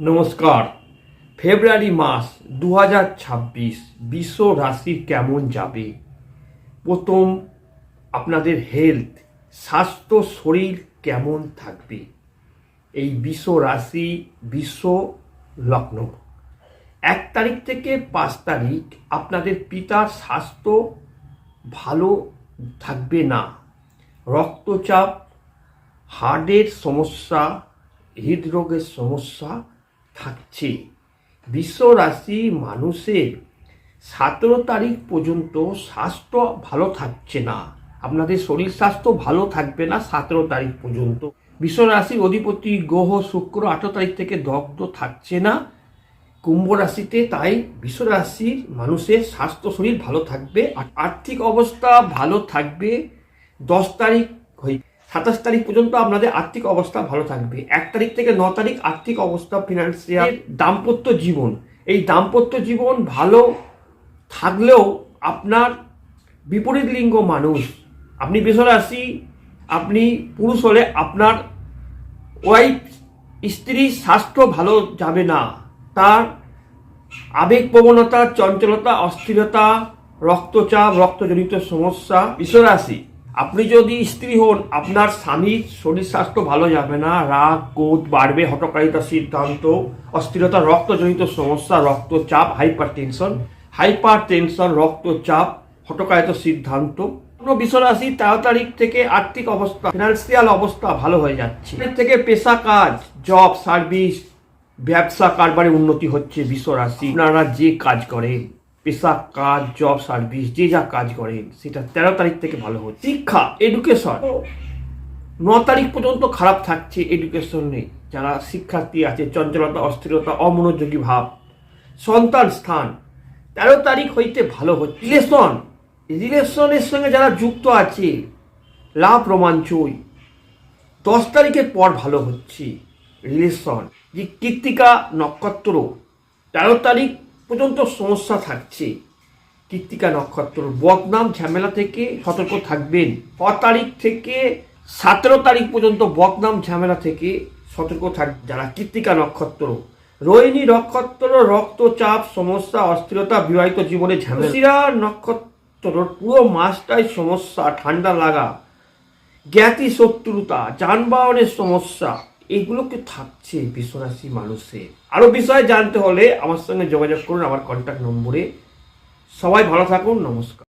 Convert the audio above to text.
নমস্কার। ফেব্রুয়ারি মাস দু হাজার ছাব্বিশ, বিশ্ব রাশি কেমন যাবে? প্রথম, আপনাদের হেলথ স্বাস্থ্য, শরীর কেমন থাকবে? এই বিশ্ব রাশি, বিশ্ব লগ্ন। এক তারিখ থেকে পাঁচ তারিখ আপনাদের পিতার স্বাস্থ্য ভালো থাকবে না। রক্তচাপ, হার্টের সমস্যা, হৃদরোগের সমস্যা থাকছে। বিশ্ব রাশি মানুষের সতেরো তারিখ পর্যন্ত স্বাস্থ্য ভালো থাকছে না। আপনাদের শরীর স্বাস্থ্য ভালো থাকবে না সতেরো তারিখ পর্যন্ত। বিশ্ব রাশির অধিপতি গ্রহ, শুক্র আঠেরো তারিখ থেকে দগ্ধ থাকছে না। কুম্ভ রাশিতে তাই বিশ্ব রাশির মানুষের স্বাস্থ্য শরীর ভালো থাকবে। আর আর্থিক অবস্থা ভালো থাকবে। দশ তারিখ হই সাতাশ তারিখ পর্যন্ত আপনাদের আর্থিক অবস্থা ভালো থাকবে। এক তারিখ থেকে ন তারিখ আর্থিক অবস্থা ফিনান্সিয়াল দাম্পত্য জীবন। এই দাম্পত্য জীবন ভালো থাকলেও আপনার বিপরীত লিঙ্গ মানুষ। আপনি রাশি আপনি পুরুষ হলে আপনার ওয়াইফ স্ত্রীর স্বাস্থ্য ভালো যাবে না। তার আবেগ প্রবণতা, চঞ্চলতা, অস্থিরতা, রক্তচাপ, রক্তজনিত সমস্যা বিশ্বরাশি আপনি যদি স্ত্রী হন, আপনার স্বামীর শরীর স্বাস্থ্য ভালো যাবে না, রাগ কোদ বাড়বে হটকারিতা সিদ্ধান্ত, অস্থিরতা, রক্তজনিত সমস্যা, রক্তচাপ হাইপার টেনশন হাইপার টেনশন রক্তচাপ হটকারিত সিদ্ধান্ত, কোনো বিশ্বরাশি তেরো তারিখ থেকে আর্থিক অবস্থা, ফিনান্সিয়াল অবস্থা ভালো হয়ে যাচ্ছে। এর থেকে পেশা কাজ, জব, সার্ভিস, ব্যবসা কারবারে উন্নতি হচ্ছে বিশ্ব রাশি আপনারা যে কাজ করেন পেশা কাজ জব সার্ভিস যে যা কাজ করেন সেটা তেরো তারিখ থেকে ভালো হচ্ছে শিক্ষা এডুকেশন ন তারিখ পর্যন্ত খারাপ থাকছে এডুকেশন নেই যারা শিক্ষার্থী আছে চঞ্চলতা অস্থিরতা অমনোযোগী ভাব সন্তান স্থান তেরো তারিখ হইতে ভালো হচ্ছে রিলেশন রিলেশনের সঙ্গে যারা যুক্ত আছে লাভ রোমাঞ্চই। দশ তারিখের পর ভালো হচ্ছে। রিলেশন যে কৃত্তিকা নক্ষত্র তেরো তারিখ পর্যন্ত সমস্যা থাকছে। কৃত্তিকা নক্ষত্র বদনাম ঝামেলা থেকে সতর্ক থাকবেন। ছ তারিখ থেকে সতেরো তারিখ পর্যন্ত বদনাম ঝামেলা থেকে সতর্ক থাক যারা কৃত্তিকা নক্ষত্র। রোহিণী নক্ষত্র, রক্তচাপ, সমস্যা, অস্থিরতা, বিবাহিত জীবনে ঝামেলা। নক্ষত্র, পুরো মাসটাই সমস্যা, ঠান্ডা লাগা। জ্ঞাতি শত্রুতা যানবাহনের সমস্যা। এগুলোকে থাকছে বিশ্বরাশি মানুষের? আরও বিষয়ে জানতে হলে আমার সঙ্গে যোগাযোগ করুন, আমার কন্ট্যাক্ট নম্বরে। সবাই ভালো থাকুন, নমস্কার।